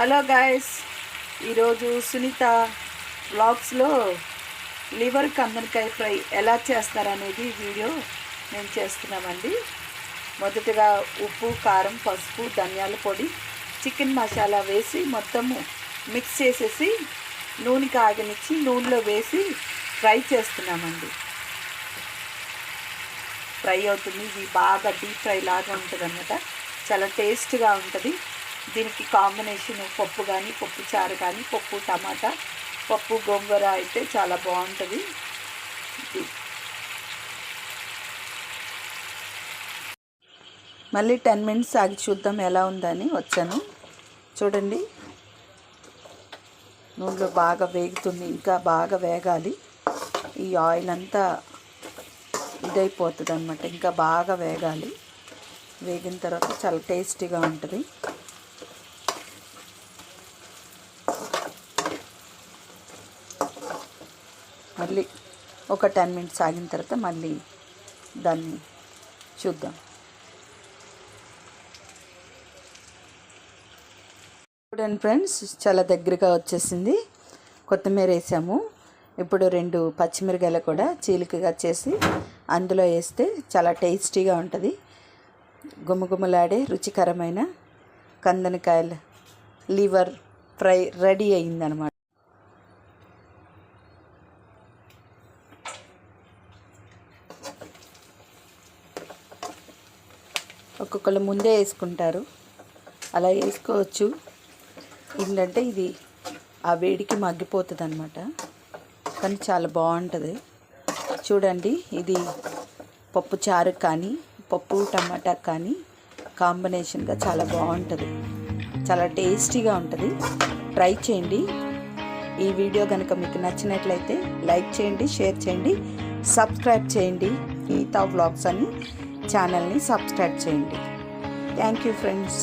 Hello guys ఈరోజు సునీత బ్లాగ్స్లో liver కందనకాయ ఫ్రై ఎలా చేస్తారనేది వీడియో మేము చేస్తున్నామండి. మొదటగా ఉప్పు కారం పసుపు ధనియాల పొడి చికెన్ మసాలా వేసి మొత్తము మిక్స్ చేసేసి నూనె కాగనిచ్చి నూనెలో వేసి ఫ్రై చేస్తున్నామండి. ఫ్రై అవుతుంది. ఇది బాగా డీప్ ఫ్రై లాగా ఉంటుంది అన్నమాట చాలా టేస్ట్గా ఉంటుంది. దీనికి కాంబినేషన్ పప్పు కానీ పప్పు చారు కానీ పప్పు టమాటా పప్పు గోంగూర అయితే చాలా బాగుంటుంది. మళ్ళీ టెన్ మినిట్స్ ఆగి చూద్దాం ఎలా ఉందని వచ్చాను. చూడండి. నూనెలో బాగా వేగుతుంది ఇంకా బాగా వేగాలి. ఈ ఆయిల్ అంతా ఇదైపోతుంది అనమాట ఇంకా బాగా వేగాలి. వేగిన తర్వాత చాలా టేస్టీగా ఉంటుంది. మళ్ళీ ఒక టెన్ మినిట్స్ ఆగిన తర్వాత మళ్ళీ దాన్ని చూద్దాం. చూడండి ఫ్రెండ్స్ చాలా దగ్గరగా వచ్చేసింది. కొత్తిమీర వేసాము. ఇప్పుడు రెండు పచ్చిమిరకాయలు కూడా చీలికగా చేసి అందులో వేస్తే చాలా టేస్టీగా ఉంటుంది. గుమగుమలాడే రుచికరమైన కందనకాయల లివర్ ఫ్రై రెడీ అయిందనమాట. ఒక్కొక్కరు ముందే వేసుకుంటారు. అలా వేసుకోవచ్చు. ఏంటంటే ఇది ఆ వేడికి మగ్గిపోతుంది అనమాట కానీ చాలా బాగుంటుంది. చూడండి ఇది పప్పు చారు కానీ పప్పు టమాటా కానీ కాంబినేషన్గా చాలా బాగుంటుంది. చాలా టేస్టీగా ఉంటుంది. ట్రై చేయండి. ఈ వీడియో కనుక మీకు నచ్చినట్లయితే లైక్ చేయండి షేర్ చేయండి సబ్స్క్రైబ్ చేయండి. గీతా వ్లాగ్స్ అని ఛానల్ని సబ్స్క్రైబ్ చేయండి. Thank you friends